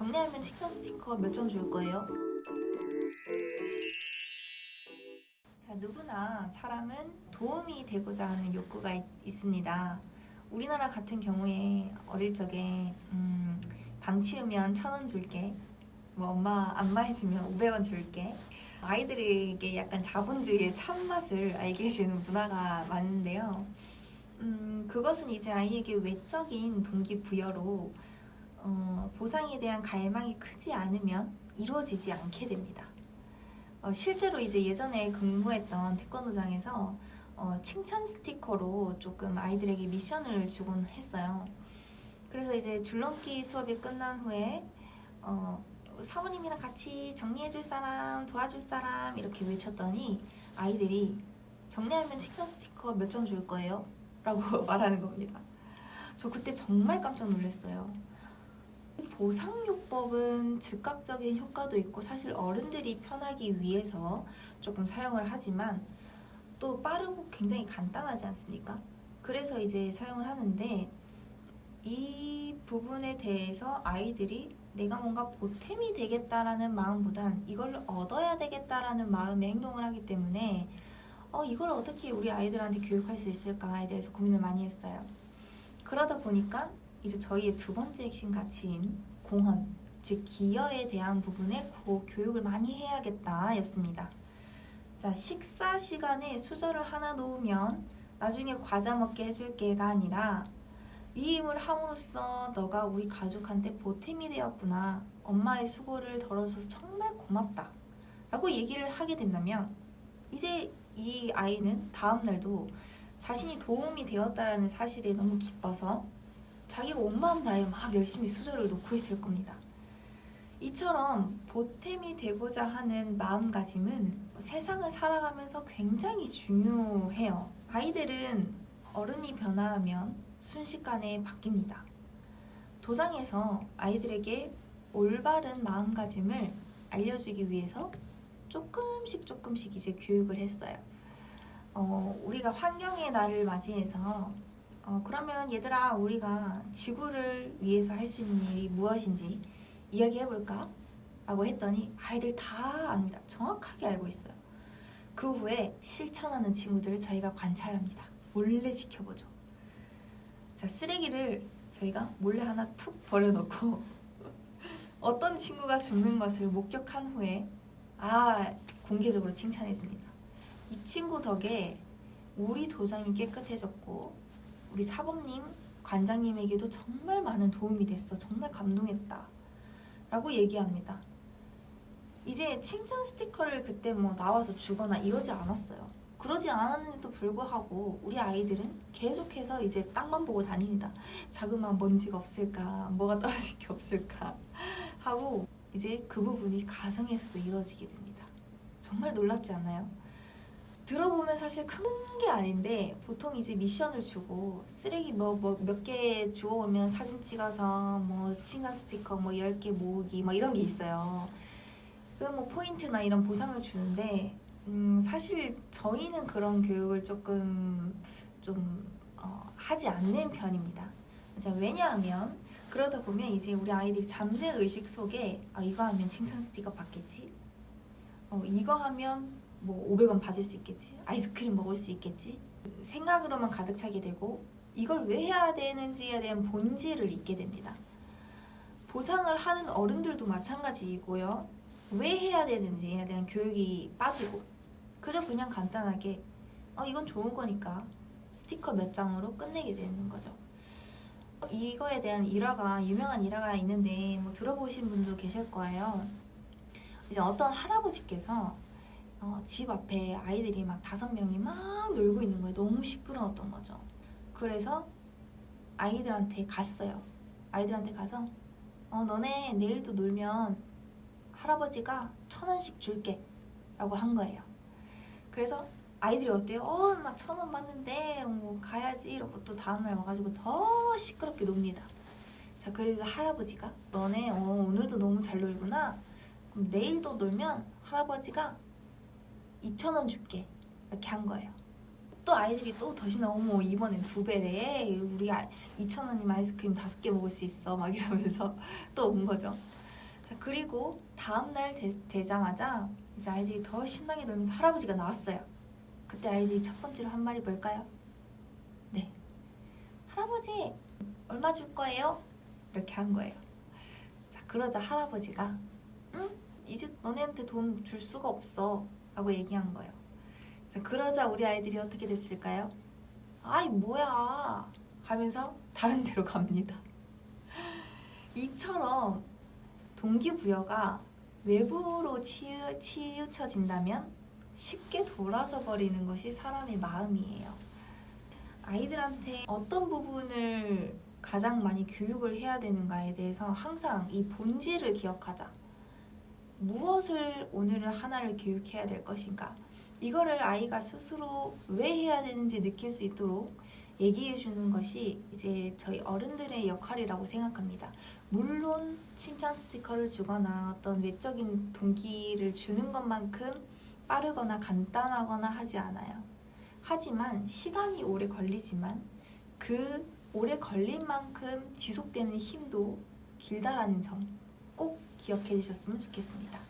정리하면 칭찬 스티커 몇장줄 거예요? 자, 누구나 사람은 도움이 되고자 하는 욕구가 있, 있습니다. 우리나라 같은 경우에 어릴 적에 음, 방 치우면 천 원 줄게. 뭐 엄마 안마 해주면 500원 줄게. 아이들에게 약간 자본주의의 참맛을 알게 해주는 문화가 많은데요. 음, 그것은 이제 아이에게 외적인 동기부여로 어, 보상에 대한 갈망이 크지 않으면 이루어지지 않게 됩니다. 어, 실제로 이제 예전에 근무했던 태권도장에서 어, 칭찬 스티커로 조금 아이들에게 미션을 주곤 했어요. 그래서 이제 줄넘기 수업이 끝난 후에 어, 사모님이랑 같이 정리해줄 사람, 도와줄 사람 이렇게 외쳤더니 아이들이 정리하면 칭찬 스티커 몇 장 줄 거예요? 라고 말하는 겁니다. 저 그때 정말 깜짝 놀랐어요. 보상요법은 즉각적인 효과도 있고 사실 어른들이 편하기 위해서 조금 사용을 하지만 또 빠르고 굉장히 간단하지 않습니까? 그래서 이제 사용을 하는데 이 부분에 대해서 아이들이 내가 뭔가 보탬이 되겠다라는 마음보단 이걸 얻어야 되겠다라는 마음의 행동을 하기 때문에 어, 이걸 어떻게 우리 아이들한테 교육할 수 있을까에 대해서 고민을 많이 했어요. 그러다 보니까 이제 저희의 두 번째 핵심 가치인 공헌, 즉 기여에 대한 부분에 고 교육을 많이 해야겠다였습니다. 자, 식사 시간에 수저를 하나 놓으면 나중에 과자 먹게 해줄 게가 아니라 이 힘을 함으로써 너가 우리 가족한테 보탬이 되었구나. 엄마의 수고를 덜어줘서 정말 고맙다. 라고 얘기를 하게 된다면 이제 이 아이는 다음 날도 자신이 도움이 되었다라는 사실에 너무 기뻐서 자기가 온 마음 다해 막 열심히 수저를 놓고 있을 겁니다. 이처럼 보탬이 되고자 하는 마음가짐은 세상을 살아가면서 굉장히 중요해요. 아이들은 어른이 변화하면 순식간에 바뀝니다. 도장에서 아이들에게 올바른 마음가짐을 알려주기 위해서 조금씩 조금씩 이제 교육을 했어요. 어, 우리가 환경의 날을 맞이해서 어, 그러면 얘들아 우리가 지구를 위해서 할 수 있는 일이 무엇인지 이야기해볼까? 라고 했더니 아이들 다 압니다. 정확하게 알고 있어요. 그 후에 실천하는 친구들을 저희가 관찰합니다. 몰래 지켜보죠. 자, 쓰레기를 저희가 몰래 하나 툭 버려놓고 어떤 친구가 줍는 것을 목격한 후에 아, 공개적으로 칭찬해줍니다. 이 친구 덕에 우리 도장이 깨끗해졌고 우리 사범님, 관장님에게도 정말 많은 도움이 됐어. 정말 감동했다. 라고 얘기합니다. 이제 칭찬 스티커를 그때 뭐 나와서 주거나 이러지 않았어요. 그러지 않았는데도 불구하고 우리 아이들은 계속해서 이제 땅만 보고 다닙니다. 자그마한 먼지가 없을까, 뭐가 떨어질 게 없을까 하고 이제 그 부분이 가정에서도 이루어지게 됩니다. 정말 놀랍지 않나요? 들어보면 사실 큰 게 아닌데 보통 이제 미션을 주고 쓰레기 뭐뭐몇개 주워오면 사진 찍어서 뭐 칭찬 스티커 뭐 10개 모으기 뭐 이런 게 있어요. 그뭐 포인트나 이런 보상을 주는데 음 사실 저희는 그런 교육을 조금 좀 어, 하지 않는 편입니다. 자, 왜냐하면 그러다 보면 이제 우리 아이들이 잠재 의식 속에 아, 이거 하면 칭찬 스티커 받겠지. 어, 이거 하면 뭐 500원 받을 수 있겠지. 아이스크림 먹을 수 있겠지. 생각으로만 가득 차게 되고 이걸 왜 해야 되는지에 대한 본질을 잊게 됩니다. 보상을 하는 어른들도 마찬가지이고요. 왜 해야 되는지에 대한 교육이 빠지고 그저 그냥 간단하게 어, 이건 좋은 거니까 스티커 몇 장으로 끝내게 되는 거죠. 이거에 대한 일화가 유명한 일화가 있는데 뭐 들어보신 분도 계실 거예요. 이제 어떤 할아버지께서 어, 집 앞에 아이들이 막 다섯 명이 막 놀고 있는 거예요. 너무 시끄러웠던 거죠. 그래서 아이들한테 갔어요. 아이들한테 가서 어, 너네 내일도 놀면 할아버지가 천 원씩 줄게 라고 한 거예요. 그래서 아이들이 어때요? 어, 나 천 원 받는데 뭐 가야지 이러고 또 다음날 와가지고 더 시끄럽게 놉니다. 자, 그래서 할아버지가 너네 어, 오늘도 너무 잘 놀구나. 그럼 내일도 놀면 할아버지가 2천 원 줄게 이렇게 한 거예요. 또 아이들이 또더 신나 어머 이번엔 두 배래 우리 2천 원이면 아이스크림 다섯 개 먹을 수 있어 막 이러면서 또 온 거죠. 자 그리고 다음 날 되, 되자마자 이제 아이들이 더 신나게 놀면서 할아버지가 나왔어요. 그때 아이들이 첫 번째로 한 말이 뭘까요? 네, 할아버지 얼마 줄 거예요? 이렇게 한 거예요. 자 그러자 할아버지가 응 이제 너네한테 돈 줄 수가 없어 라고 얘기한 거예요. 자 그러자 우리 아이들이 어떻게 됐을까요? 아이 뭐야 하면서 다른 데로 갑니다. 이처럼 동기부여가 외부로 치우, 치우쳐진다면 쉽게 돌아서 버리는 것이 사람의 마음이에요. 아이들한테 어떤 부분을 가장 많이 교육을 해야 되는가에 대해서 항상 이 본질을 기억하자. 무엇을 오늘은 하나를 교육해야 될 것인가? 이거를 아이가 스스로 왜 해야 되는지 느낄 수 있도록 얘기해 주는 것이 이제 저희 어른들의 역할이라고 생각합니다. 물론 칭찬 스티커를 주거나 어떤 외적인 동기를 주는 것만큼 빠르거나 간단하거나 하지 않아요. 하지만 시간이 오래 걸리지만 그 오래 걸린 만큼 지속되는 힘도 길다라는 점 꼭 기억해 주셨으면 좋겠습니다.